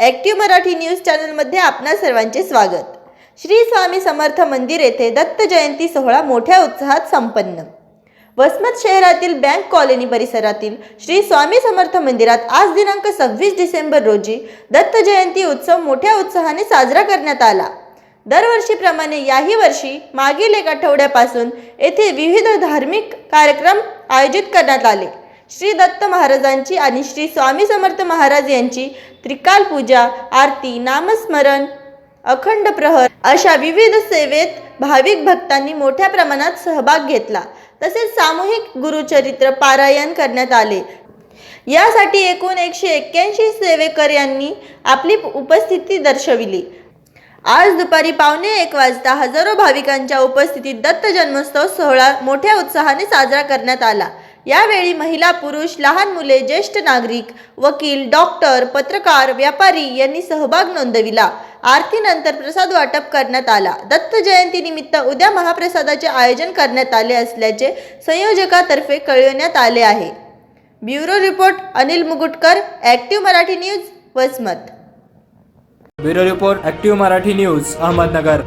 Active Marathi news चॅनलमध्ये आपणा सर्वांचे स्वागत. श्री स्वामी समर्थ मंदिर येथे दत्त जयंती सोहळा मोठ्या उत्साहात संपन्न. वसमत शहरातील बँक कॉलनी परिसरातील श्री स्वामी समर्थ मंदिरात आज दिनांक सव्वीस डिसेंबर रोजी दत्त जयंती उत्सव मोठ्या उत्साहाने साजरा करण्यात आला. दरवर्षीप्रमाणे याही वर्षी मागील एक आठवड्यापासून येथे विविध धार्मिक कार्यक्रम आयोजित करण्यात आले. श्री दत्त महाराजांची आणि श्री स्वामी समर्थ महाराज यांची त्रिकाल पूजा आरती नामस्मरण अखंड प्रहर अशा विविध सेवेत भाविक भक्तांनी मोठ्या प्रमाणात सहभाग घेतला. तसेच सामूहिक गुरुचरित्र पारायण करण्यात आले. यासाठी एकूण एकशे एक्क्याऐंशी सेवेकर यांनी आपली उपस्थिती दर्शविली. आज दुपारी पावणे एक वाजता हजारो भाविकांच्या उपस्थितीत दत्त जन्मोत्सव सोहळा मोठ्या उत्साहाने साजरा करण्यात आला. यावेळी महिला पुरुष लहान मुले ज्येष्ठ नागरिक वकील डॉक्टर पत्रकार व्यापारी यांनी सहभाग नोंदविला. आरतीनंतर प्रसाद वाटप करण्यात आला. दत्त जयंतीनिमित्त उद्या महाप्रसादाचे आयोजन करण्यात आले असल्याचे संयोजकातर्फे कळविण्यात आले आहे. Bureau report Anil Mugutkar active Marathi news Vasmat. Bureau report active Marathi news Ahmednagar.